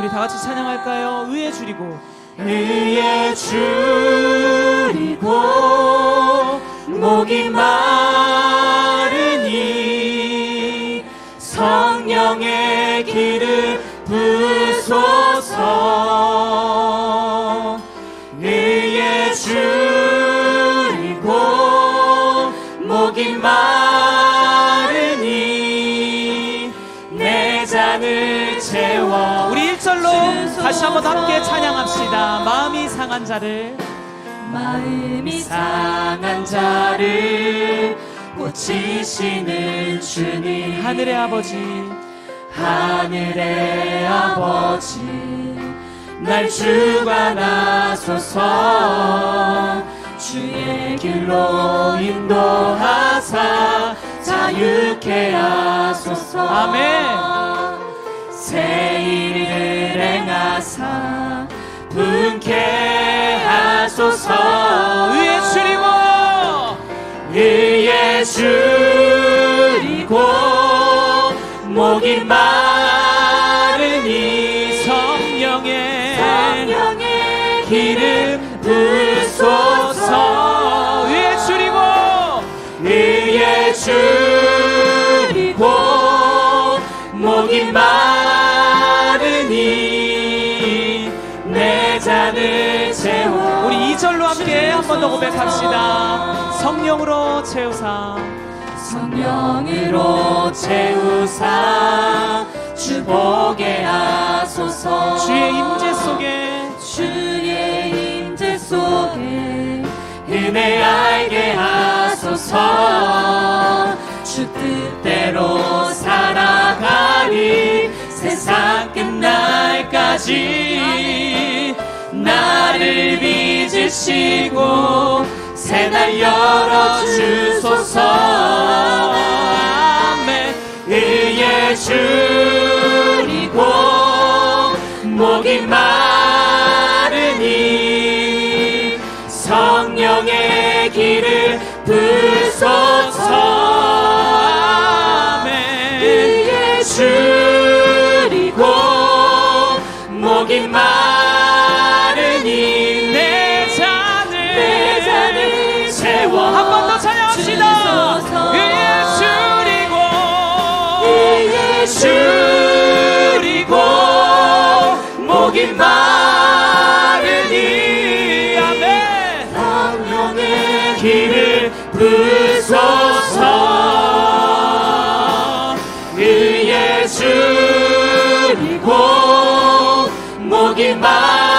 우리 다 같이 찬양할까요? 의에 줄이고 의에 줄이고 목이 마르니 성령의 길을 부소서 의에 줄이고 목이 마르니 다시 한번 함께 찬양합시다. 마음이 상한 자를. 마음이 상한 자를 고치시는 주님. 하늘의 아버지. 하늘의 아버지 날 주관하소서. 주의 길로 인도하사 자유케 하소서. 아멘. 줄이고 목이 마르니 성령의 성령의 기름 부소서. 의에 줄이고 의에 줄이고 목이 마르니 우리 2절로 함께 한 번 더 고백합시다. 성령으로 채우사. 성령으로 채우사. 주 보게 하소서 주의 임재 속에. 주의 임재 속에 은혜 알게 하소서. 주 뜻대로 살아가리 세상 끝날까지 나를 빚으시고 새날 열어주소서. 아멘. 의에 줄이고 목이 마르니 성령의 길을 부소서 목이 마르니. 아멘. 성령의 길을 부소서. 의에 줄이고 목이 마르니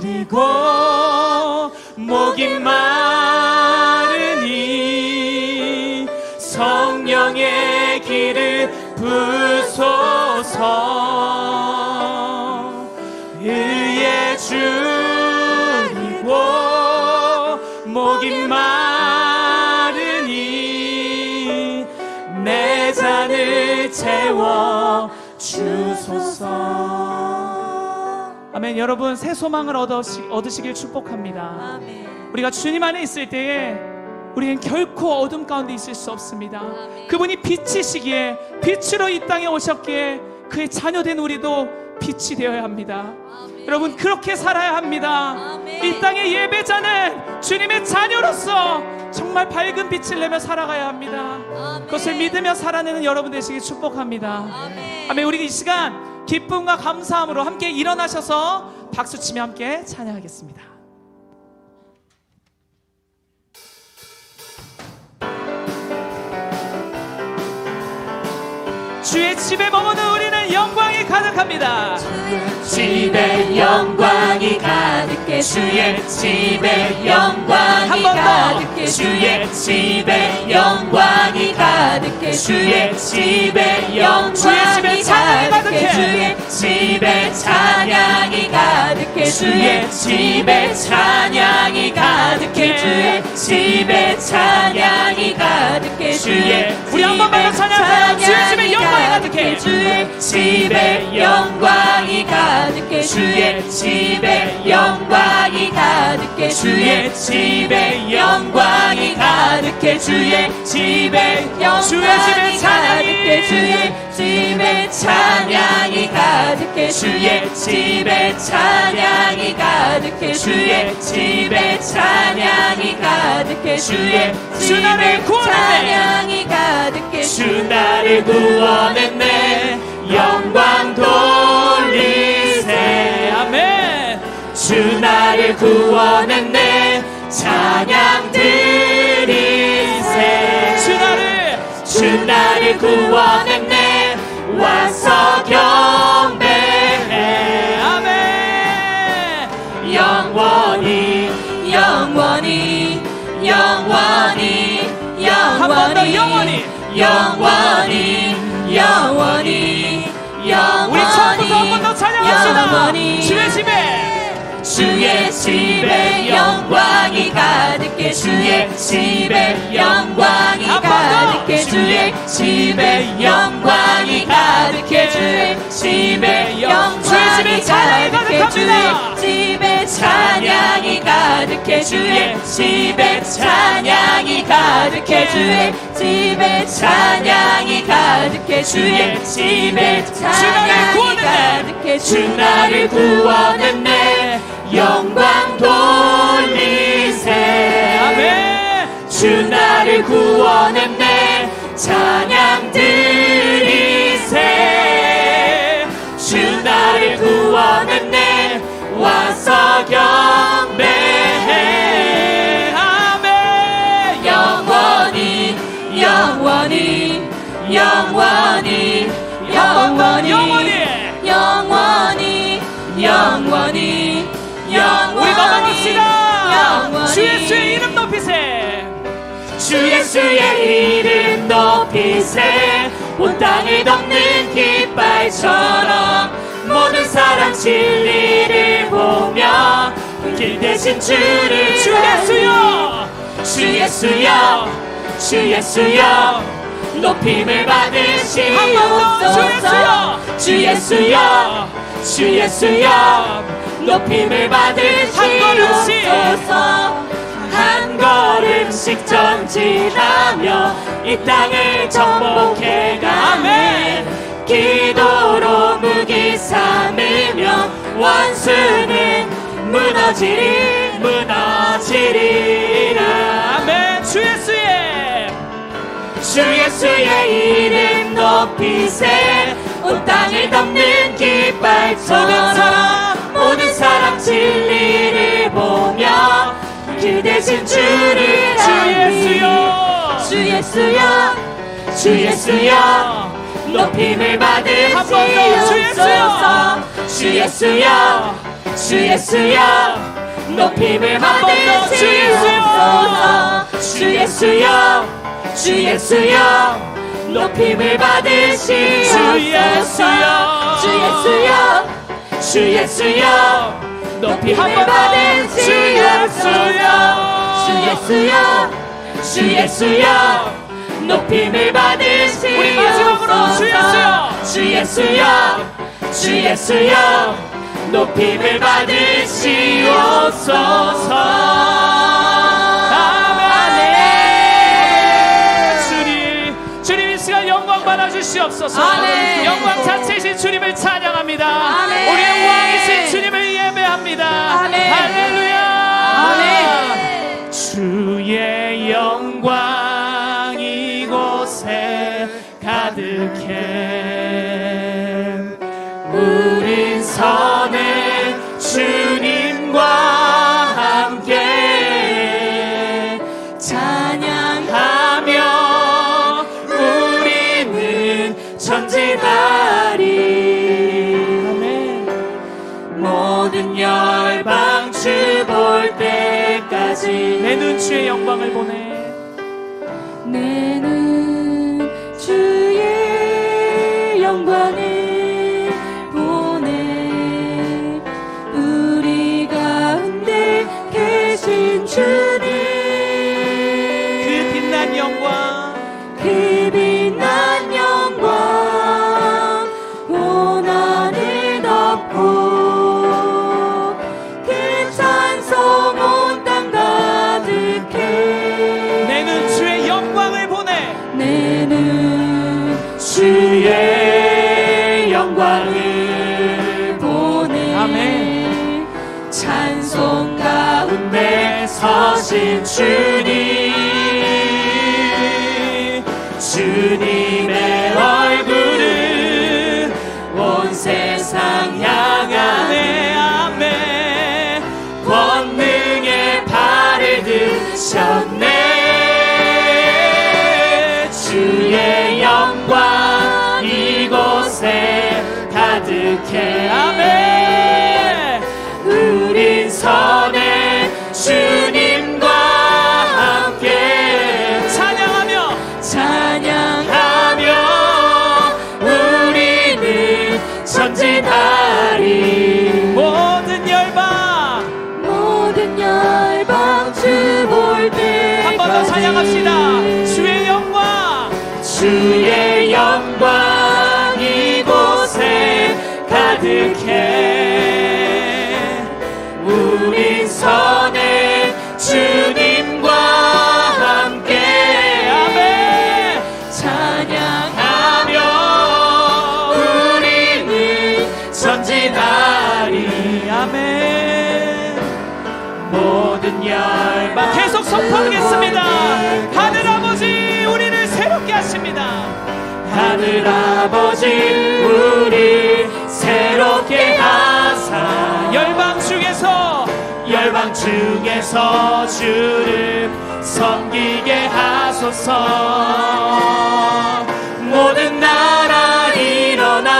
줄이고 목이 마르니 성령의 길을 부소서. 의에 줄이고 목이 마르니 내 잔을 채워 아멘 여러분 새 소망을 얻으시, 얻으시길 축복합니다 아멘. 우리가 주님 안에 있을 때에 우리는 결코 어둠 가운데 있을 수 없습니다 아멘. 그분이 빛이시기에 빛으로 이 땅에 오셨기에 그의 자녀된 우리도 빛이 되어야 합니다. 아멘. 여러분 그렇게 살아야 합니다. 아멘. 이 땅의 예배자는 주님의 자녀로서 정말 밝은 빛을 내며 살아가야 합니다. 아멘. 그것을 믿으며 살아내는 여러분 되시길 축복합니다. 아멘. 아멘. 우리 이 시간 기쁨과 감사함으로 함께 일어나셔서 박수치며 함께 찬양하겠습니다. 주의 집에 머무는 우리는 영광이 가득합니다. 집에 영광이 가득해. 주의 집에 한 영광이. 가득해. 주의 집에 영광이 가득해. 주의 집에 영광이. 가득해. 주의 집에 찬양이 가득해. 주의 집에 찬양이 가득해. 주의 집에 찬양이 가득해 주의 우리 한 번만 더 찬양해요. 주의 집에 영광이 가득해. 주의 집에 영광이 가득해. 주의 집에 영광이 가득해. 주의 집에 영광이 가득해. 주의 집에 영광이 가득해. 주의 집에 찬양이 가득해. 주의 집에 찬양이 가득해 주의 집에 찬양이 가득해 주의 주 나를 구원했네. 찬양이 가득해 주 나를 구원했네. 영광 돌리세. 네, 아멘. 주 나를 구원했네. 찬양 드리세. 주 나를 주 나를 구원했네 영원히. 영원히 영원히 우리 처음부터 한 번 더 찬양합시다. 주의 집에 주의 집에 영광이 가득해 주의 집에 영광이. 가득해 주의 집에 영광이 가득해 주의 집에 영광이 가득해. 주의 집에 찬양이 가득해 주의. 집에 찬양이 가득해 주의. 집에 찬양이 가득해 주의. 집에 찬양이 가득해 주 나를 구원했네. 영광 돌리세. 아멘. 주 나를 구원했네. 찬양 경배해 아멘. 영원히 영원히 영원히 영원히 영원히. 영원히 영원히 영원히 우리. 영원히 주 예수의 이름 높이세. 주 예수의 이름 높이세 온 땅을 덮는 깃발처럼 모든 사람 진리를 보며 길 대신 주를 주 예수여. 주 예수여 주 예수여 높임을 받으시옵소서 주 예수여. 주 예수여 높임을 받으시옵소서 한 걸음씩 전진하며 이 땅을 정복해가네 기도로 무기 삼으며 원수는 무너지리 무너지리라. 아멘. 주 예수의. 주 예수의 이름 높이세. 온 땅을 덮는 모든 깃발처럼 사람 모든 사람 진리를 보며 그 대신 주를 주 알리 예수여. 주 예수여. 주 예수여 높임을 받으시옵소서 주 예수여 주 예수여 높임을 받으시옵소서 주 예수여 주 예수여 높임을 받으시옵소서 주 예수여. 주 예수여 주 예수여 높임을 더. 주 받으시옵소서 주 예수여 주 예수여 높임을 받으시옵소서 우리 마지막으로 주 예수여. 주 예수여 주 예수여 높임을 받으시옵소서 아멘. 주님, 주님 이 시간 영광 받아 주시옵소서. 아멘. 영광 자체이신 주님을 찬양합니다. 아멘. 우리의 왕이신 주님을 예배합니다. 아멘. 할렐루야. 아멘. 주의 영광 이 곳에 가득해. 우린 선해 주님과 서신 주님 주님의 얼굴은 온 세상 향하네 아멘. 권능의 발을 드셨네. 주의 영광 이곳에 가득해. 아멘 가득해. 우린 선해 주님과 함께. 아멘. 찬양하며 하며 우리는 전진하리. 아멘. 모든 열방 계속 선포하겠습니다. 하늘 아버지 우리를 새롭게 하십니다. 하늘 아버지 열방 중에서 주를 섬기게 하소서. 모든 나라 일어나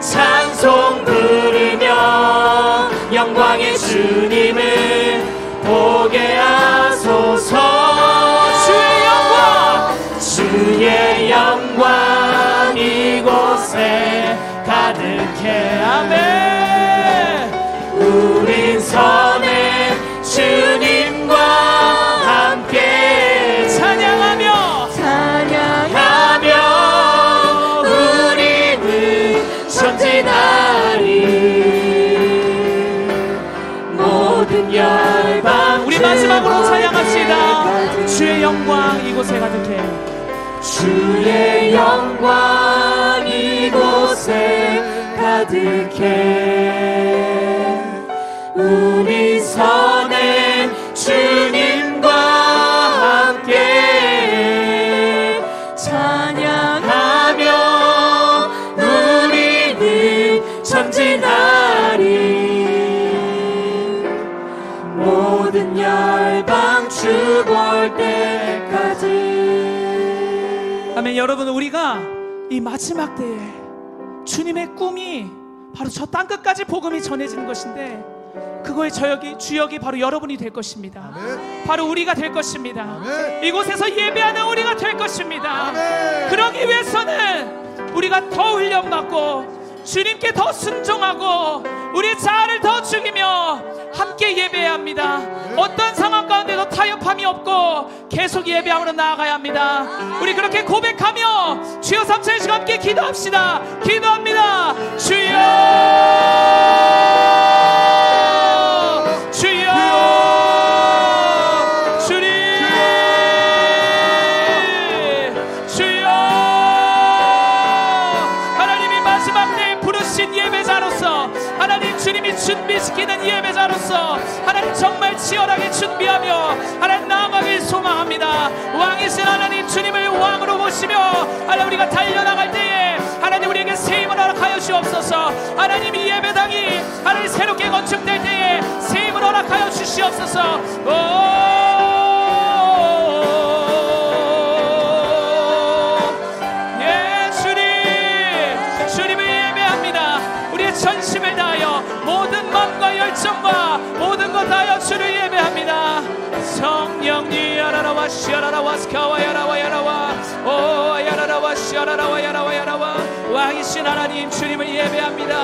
찬송 부르며 영광의 주님을 보게 하소서. 주의 영광! 주의 영광 이곳에 가득해. 아멘 가득해. 우리 선해 주님과 함께 찬양하며 하며 우리는 전진하리. 모든 열방 주볼 때까지. 아멘 여러분 우리가 이 마지막 때에 주님의 꿈이 바로 저 땅끝까지 복음이 전해지는 것인데 그거의 저역이 주역이 바로 여러분이 될 것입니다 바로 우리가 될 것입니다 아멘. 이곳에서 예배하는 우리가 될 것입니다 아멘. 그러기 위해서는 우리가 더 훈련받고 주님께 더 순종하고 우리의 자아를 더 죽이며 함께 예배해야 합니다. 어떤 상황 가운데도 타협함이 없고 계속 예배함으로 나아가야 합니다. 우리 그렇게 고백하며 주여 삼천의 시간 함께 기도합시다. 기도합니다. 주여 주옵소서. 하나님 이 예배당이 하나님 새롭게 건축될 때에 세임을 허락하여 주시옵소서. 오 시아라라와 스카와 야라와 야라와 오 야라라와 시아라라와 야라와 야라와 왕이신 하나님 주님을 예배합니다.